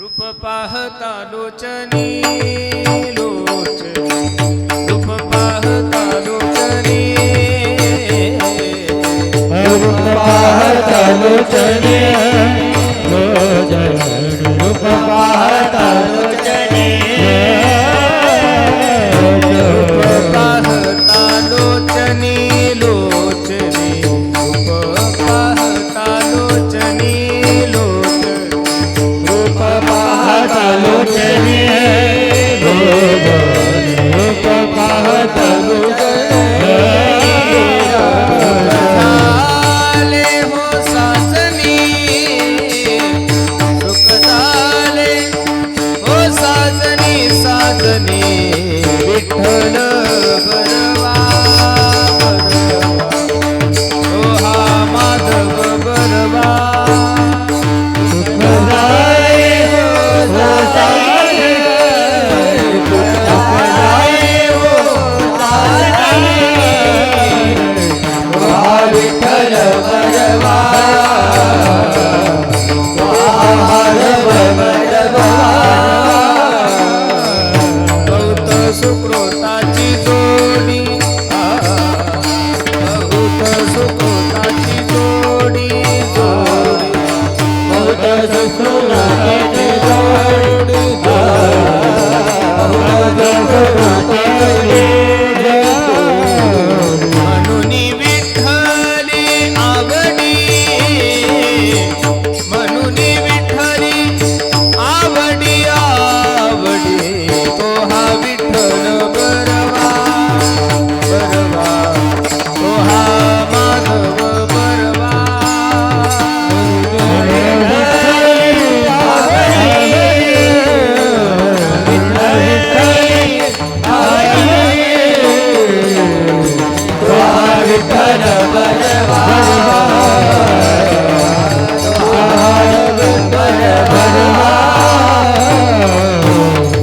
रूप पाहता लोचनी लोचनी Bana, bana. सुकृताची जो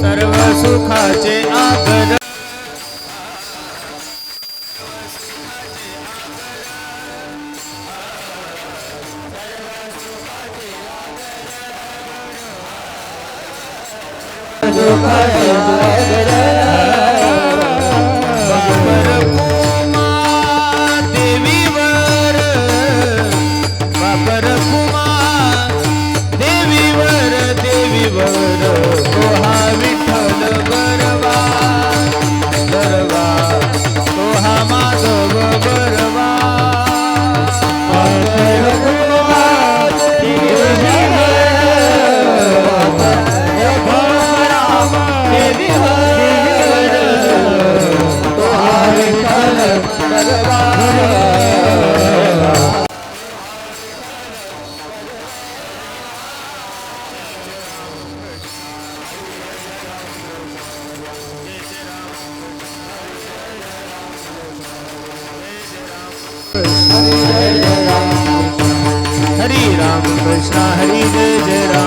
सर्व सुखाचे आदर Krishna Hare Jai Jai Ram